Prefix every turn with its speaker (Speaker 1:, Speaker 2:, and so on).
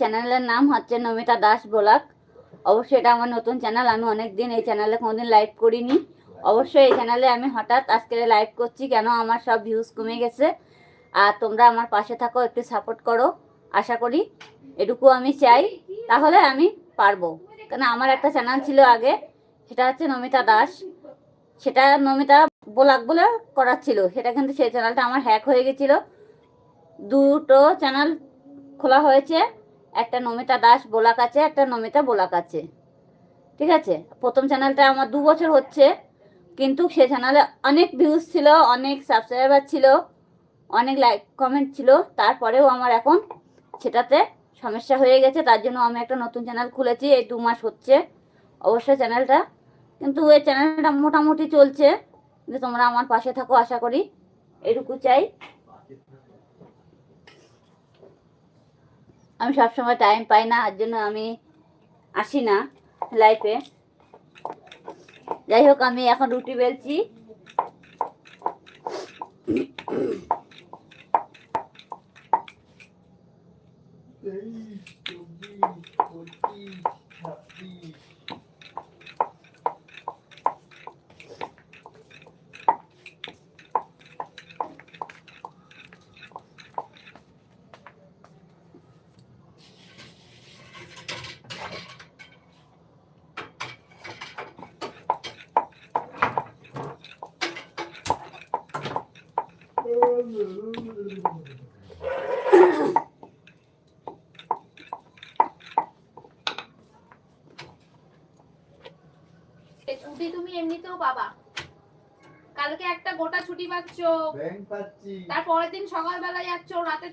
Speaker 1: চ্যানেলের নাম হচ্ছে নমিতা দাস ব্লগ অবশ্যই এটা আমার নতুন চ্যানেল, আমি অনেক দিন এই চ্যানেলে কোনোদিন লাইভ করিনি। অবশ্যই এই চ্যানেলে আমি হঠাৎ আজকে লাইভ করছি কেন আমার সব ভিউজ কমে গেছে। আর তোমরা আমার পাশে থাকো, একটু সাপোর্ট করো। আশা করি এটুকু আমি চাই, তাহলে আমি পারব। কেন আমার একটা চ্যানেল ছিল আগে, সেটা হচ্ছে নমিতা দাস। সেটা নমিতা ব্লগ বলে করার ছিল সেটা কিন্তু সেই চ্যানেলটা আমার হ্যাক হয়ে গেছিল। দুটো চ্যানেল খোলা হয়েছে। একটা নমিতা দাস বোলাক আছে, একটা নমিতা বোলাক আছে। ঠিক আছে? প্রথম চ্যানেলটা আমার দু বছর হচ্ছে, কিন্তু সে চ্যানেলে অনেক ভিউজ ছিল, অনেক সাবস্ক্রাইবার ছিল, অনেক লাইক কমেন্ট ছিল। তারপরেও আমার এখন সেটাতে সমস্যা হয়ে গেছে, তার জন্য আমি একটা নতুন চ্যানেল খুলেছি, এই দু মাস হচ্ছে অবশ্যই চ্যানেলটা কিন্তু ওই চ্যানেলটা মোটামুটি চলছে, কিন্তু তোমরা আমার পাশে থাকো, আশা করি। এটুকু চাই। আমি সবসময় টাইম পাই না, আর জন্য আমি আসি না লাইফে যাই হোক আমি এখন রুটি বেলছি।
Speaker 2: ছাব্বিশ।
Speaker 3: ছুটি তুমি এমনিতেও পাবা। কালকে একটা গোটা ছুটি পাচ্ছ।
Speaker 2: ব্যাংক পাচ্ছি।
Speaker 3: তার পরের দিন সকালবেলা যাচ্ছ রাতে